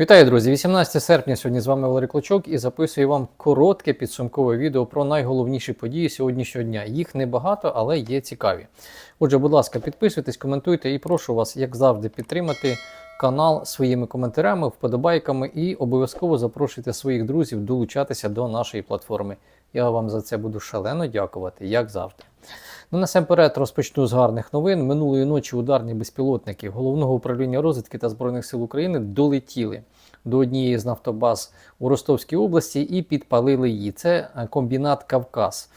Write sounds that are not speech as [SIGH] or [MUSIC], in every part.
Вітаю, друзі! 18 серпня сьогодні з вами Валерій Клочок і записую вам коротке підсумкове відео про найголовніші події сьогоднішнього дня. Їх небагато, але є цікаві. Отже, будь ласка, підписуйтесь, коментуйте і прошу вас, як завжди, підтримати канал своїми коментарями, вподобайками і обов'язково запрошуйте своїх друзів долучатися до нашої платформи. Я вам за це буду шалено дякувати, як завжди. Ну, насамперед розпочну з гарних новин. Минулої ночі ударні безпілотники головного управління розвідки та збройних сил України долетіли до однієї з нафтобаз у Ростовській області і підпалили її. Це е, комбінат Кавказ.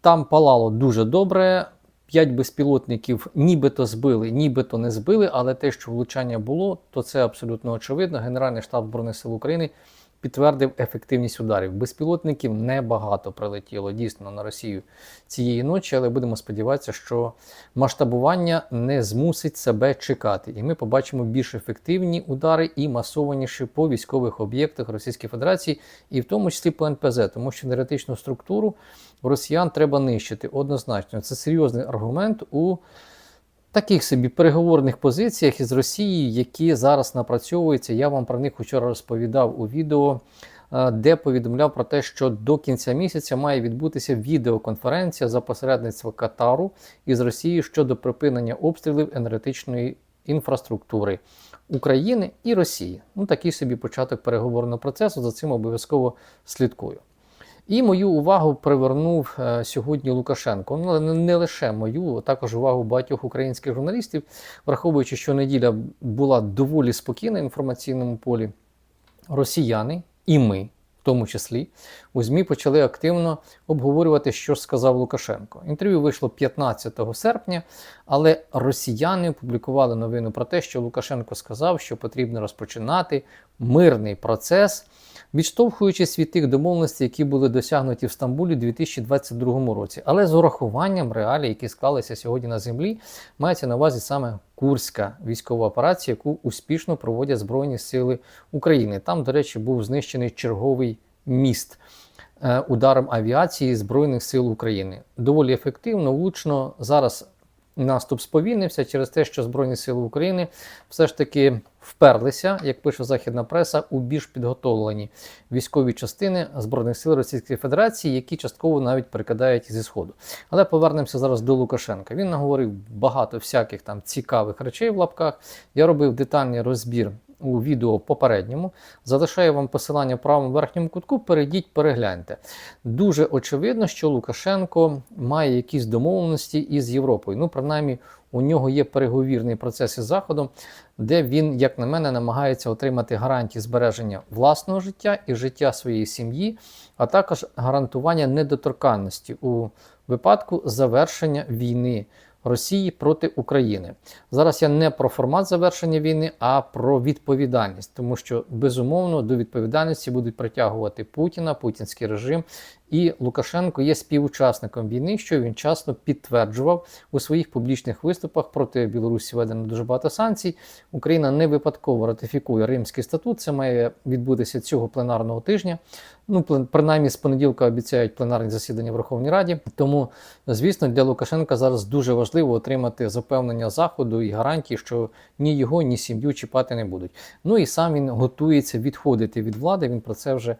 Там палало дуже добре. П'ять безпілотників нібито збили, нібито не збили, але те, що влучання було, то це абсолютно очевидно. Генеральний штаб Збройних сил України підтвердив ефективність ударів. Безпілотників небагато прилетіло дійсно на Росію цієї ночі, але будемо сподіватися, що масштабування не змусить себе чекати, і ми побачимо більш ефективні удари і масованіші по військових об'єктах Російської Федерації, і в тому числі по НПЗ, тому що енергетичну структуру росіян треба нищити однозначно. Це серйозний аргумент у таких собі переговорних позиціях із Росією, які зараз напрацьовуються. Я вам про них вчора розповідав у відео, е, де повідомляв про те, що до кінця місяця має відбутися відеоконференція за посередництва Катару із Росією щодо припинення обстрілів енергетичної інфраструктури України і Росії. Ну такий собі початок переговорного процесу. За цим обов'язково слідкую. І мою увагу привернув е, сьогодні Лукашенко. Ну, не лише мою, а також увагу багатьох українських журналістів, враховуючи, що неділя була доволі спокійна в інформаційному полі. Росіяни і ми, в тому числі, у ЗМІ почали активно обговорювати, що сказав Лукашенко. Інтерв'ю вийшло 15 серпня, але росіяни опублікували новину про те, що Лукашенко сказав, що потрібно розпочинати мирний процес відштовхуючись від тих домовленостей, які були досягнуті в Стамбулі у 2022 році. Але з урахуванням реалій, які склалися сьогодні на землі, мається на увазі саме Курська військова операція, яку успішно проводять Збройні Сили України. Там, до речі, був знищений черговий міст. Е, ударом авіації Збройних сил України доволі ефективно, влучно зараз наступ сповільнився через те, що Збройні Сили України все ж таки вперлися, як пише західна преса, у більш підготовлені військові частини Збройних сил Російської Федерації, які частково навіть перекидають зі сходу. Але повернемося зараз до Лукашенка. Він наговорив багато всяких там цікавих речей в лапках. Я робив детальний розбір у відео попередньому. Залишаю вам посилання в правому верхньому кутку. Перейдіть, перегляньте. Дуже очевидно, що Лукашенко має якісь домовленості із Європою. Ну, принаймні, у нього є переговірний процес із Заходом, де він, як на мене, намагається отримати гарантії збереження власного життя і життя своєї сім'ї, а також гарантування недоторканності у випадку завершення війни. Росії проти України. Зараз я не про формат завершення війни, а про відповідальність, тому що безумовно до відповідальності будуть притягувати Путіна, путінський режим. І Лукашенко є співучасником війни, що він часто підтверджував у своїх публічних виступах проти Білорусі введено дуже багато санкцій. Україна не випадково ратифікує Римський статут. Це має відбутися цього пленарного тижня. Ну, принаймні з понеділка обіцяють пленарні засідання в Верховній Раді. Тому, звісно, для Лукашенка зараз дуже важливо отримати запевнення заходу і гарантії, що ні його, ні сім'ю чіпати не будуть. Ну і сам він готується відходити від влади. Він про це вже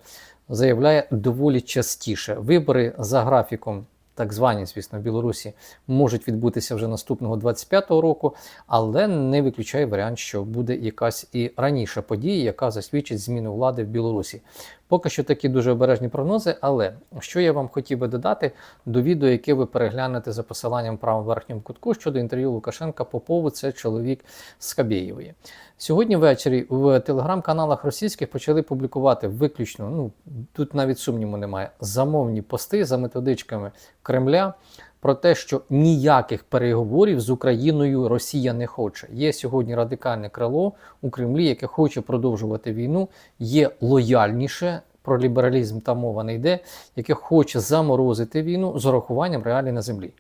заявляє доволі частіше. Вибори за графіком. Так звані, звісно, в Білорусі можуть відбутися вже наступного 25-го року, але не виключає варіант, що буде якась і раніша подія, яка засвідчить зміну влади в Білорусі. Поки що такі дуже обережні прогнози, але що я вам хотів би додати до відео, яке ви переглянете за посиланням в правому верхньому кутку щодо інтерв'ю Лукашенка Попову, це чоловік з Кабєєвої. Сьогодні ввечері в телеграм-каналах російських почали публікувати виключно, ну тут навіть сумніву немає, замовні пости за методичками Кремля. Про те, що ніяких переговорів з Україною Росія не хоче. Є сьогодні радикальне крило у Кремлі, яке хоче продовжувати війну, є лояльніше. Про лібералізм та мова не йде, яке хоче заморозити війну з урахуванням реалій на землі.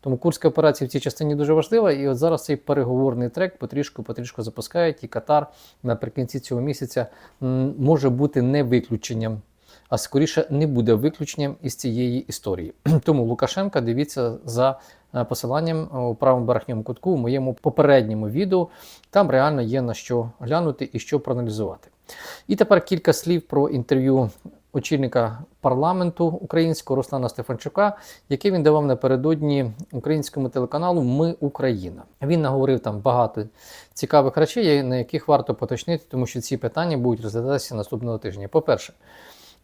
Тому курська операція в цій частині дуже важлива. І от зараз цей переговорний трек потрішку-потрішку запускають, і Катар наприкінці цього місяця може бути не виключенням а скоріше не буде виключенням із цієї історії. [CLEARS THROAT] Тому Лукашенка дивіться за е, посиланням у правому верхньому кутку у моєму попередньому відео. Там реально є на що глянути і що проаналізувати. І тепер кілька слів про інтерв'ю очільника парламенту українського Руслана Стефанчука, яке він давав напередодні українському телеканалу Ми Україна. Він наговорив там багато цікавих речей, на яких варто поточнити, тому що ці питання будуть розглядатися наступного тижня. По-перше,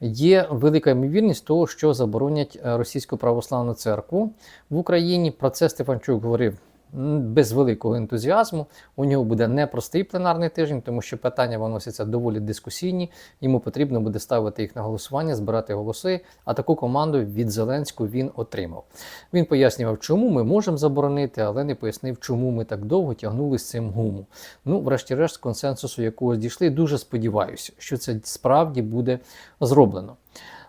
Є велика ймовірність того, що заборонять е, російську православну церкву в Україні. Про це Стефанчук говорив без великого ентузіазму. У нього буде непростий пленарний тиждень, тому що питання виносяться доволі дискусійні. Йому потрібно буде ставити їх на голосування, збирати голоси. А таку команду від Зеленського він отримав. Він пояснював, чому ми можемо заборонити, але не пояснив, чому ми так довго тягнули з цим гуму. Ну, врешті-решт, консенсусу якогось дійшли. Дуже сподіваюся, що це справді буде зроблено.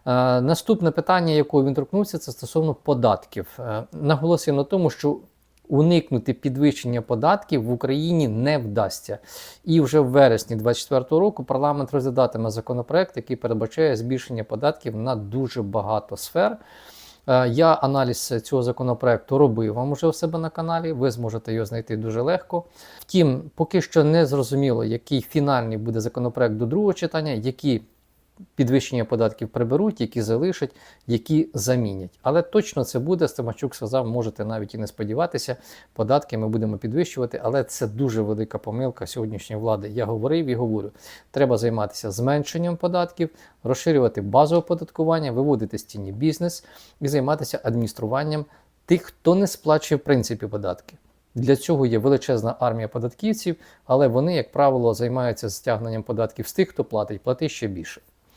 Е, наступне питання, якого він торкнувся, це стосовно податків. Е, наголосив на тому, що уникнути підвищення податків в Україні не вдасться. І вже в вересні 2024 року парламент розглядатиме законопроект, який передбачає збільшення податків на дуже багато сфер. Е, Я аналіз цього законопроекту робив вам уже у себе на каналі. Ви зможете його знайти дуже легко. Втім, поки що не зрозуміло, який фінальний буде законопроект до другого читання, які підвищення податків приберуть, які залишать, які замінять. Але точно це буде. Стемачук сказав, можете навіть і не сподіватися. Податки ми будемо підвищувати, але це дуже велика помилка сьогоднішньої влади. Я говорив і говорю: треба займатися зменшенням податків, розширювати базове оподаткування, виводити з тіні бізнес і займатися адмініструванням тих, хто не сплачує в принципі податки. Для цього є величезна армія податківців, але вони, як правило, займаються стягненням податків з тих, хто платить, плати ще більше.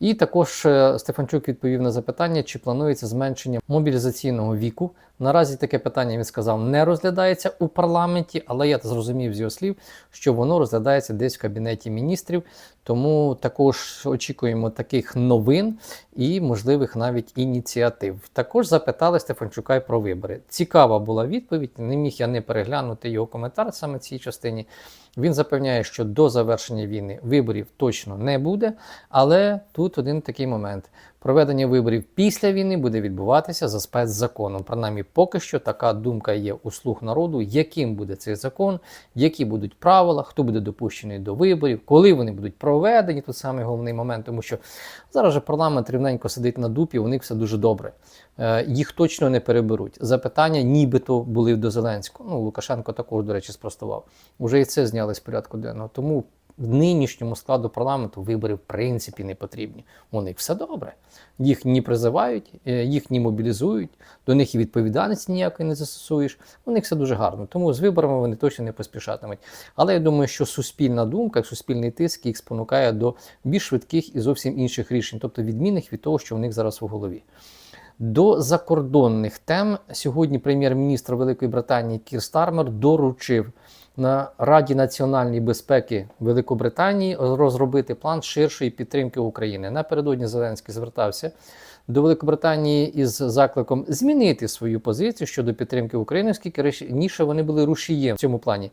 І також е, Стефанчук відповів на запитання, чи планується зменшення мобілізаційного віку. Наразі таке питання він сказав не розглядається у парламенті, але я зрозумів з його слів, що воно розглядається десь в кабінеті міністрів. Тому також очікуємо таких новин і можливих навіть ініціатив. Також запитали Стефанчука й про вибори. Цікава була відповідь. Не міг я не переглянути його коментар саме в цій частині. Він запевняє, що до завершення війни виборів точно не буде. Але тут один такий момент: проведення виборів після війни буде відбуватися за спецзаконом. Принаймні, поки що така думка є у слуг народу, яким буде цей закон, які будуть правила, хто буде допущений до виборів, коли вони будуть проведені. Тут саме головний момент, тому що зараз же парламент рівненько сидить на дупі, у них все дуже добре. Е, Їх точно не переберуть. Запитання нібито були до Зеленського. Ну, Лукашенко також, до речі, спростував. Уже і це зняли з порядку денного. Тому нинішньому складу парламенту вибори в принципі не потрібні. У них все добре. Їх ні призивають, е, їх ні мобілізують, до них і відповідальності ніякої не застосуєш. У них все дуже гарно. Тому з виборами вони точно не поспішатимуть. Але я думаю, що суспільна думка, суспільний тиск їх спонукає до більш швидких і зовсім інших рішень, тобто відмінних від того, що у них зараз у голові. До закордонних тем сьогодні прем'єр-міністр Великої Британії Кір Стармер доручив на Раді національної безпеки Великобританії розробити план ширшої підтримки України. Напередодні Зеленський звертався до Великобританії із закликом змінити свою позицію щодо підтримки України, оскільки раніше вони були рушієм в цьому плані.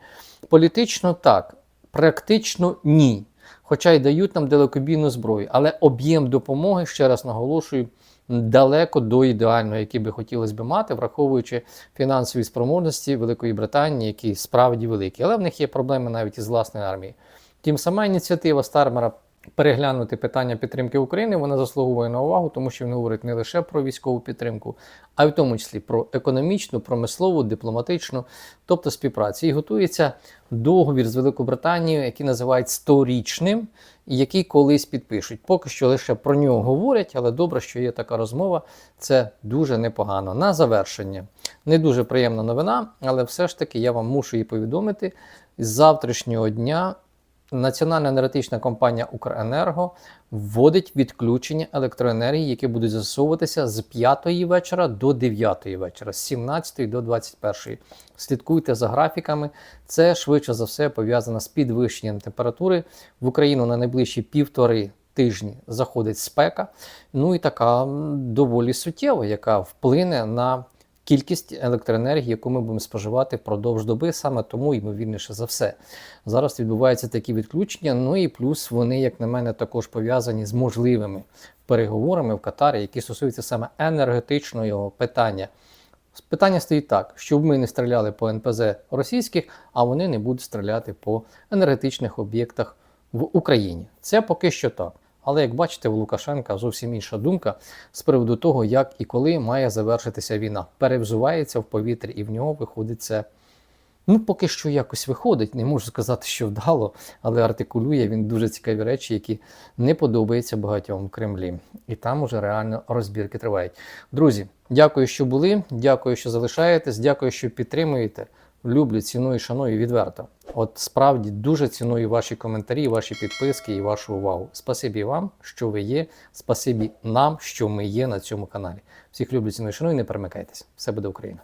Політично так, практично ні. Хоча й дають нам далекобійну зброю, але об'єм допомоги, ще раз наголошую, далеко до ідеального, який би хотілося б мати, враховуючи фінансові спроможності Великої Британії, які справді великі. Але в них є проблеми навіть із власної армії. Тим сама ініціатива Стармера переглянути питання підтримки України, вона заслуговує на увагу, тому що він говорить не лише про військову підтримку, а й в тому числі про економічну, промислову, дипломатичну, тобто співпрацю. І готується договір з Великобританією, який називають сторічним, і який колись підпишуть. Поки що лише про нього говорять, але добре, що є така розмова. Це дуже непогано. На завершення. Не дуже приємна новина, але все ж таки я вам мушу її повідомити. З завтрашнього дня Національна енергетична компанія Укренерго вводить відключення електроенергії, які будуть засовуватися з 5 вечора до 9 вечора, з 17 до 21. Слідкуйте за графіками. Це швидше за все пов'язано з підвищенням температури в Україну на найближчі півтори. Тижні заходить спека, ну і така доволі суттєва, яка вплине на кількість електроенергії, яку ми будемо споживати впродовж доби, саме тому, ймовірніше за все. Зараз відбуваються такі відключення. Ну і плюс вони, як на мене, також пов'язані з можливими переговорами в Катарі, які стосуються саме енергетичного питання. Питання стоїть так, щоб ми не стріляли по НПЗ російських, а вони не будуть стріляти по енергетичних об'єктах в Україні. Це поки що так. Але як бачите, у Лукашенка зовсім інша думка з приводу того, як і коли має завершитися війна. Перевзувається в повітрі, і в нього виходить це. Ну, поки що якось виходить. Не можу сказати, що вдало, але артикулює він дуже цікаві речі, які не подобаються багатьом в Кремлі. І там уже реально розбірки тривають. Друзі, дякую, що були. Дякую, що залишаєтесь. Дякую, що підтримуєте. Люблю, ціную, шаную відверто. От справді дуже ціную ваші коментарі, ваші підписки і вашу увагу. Спасибі вам, що ви є. Спасибі нам, що ми є на цьому каналі. Всіх люблю, ціную, шаную, не перемикайтесь. Все буде Україна.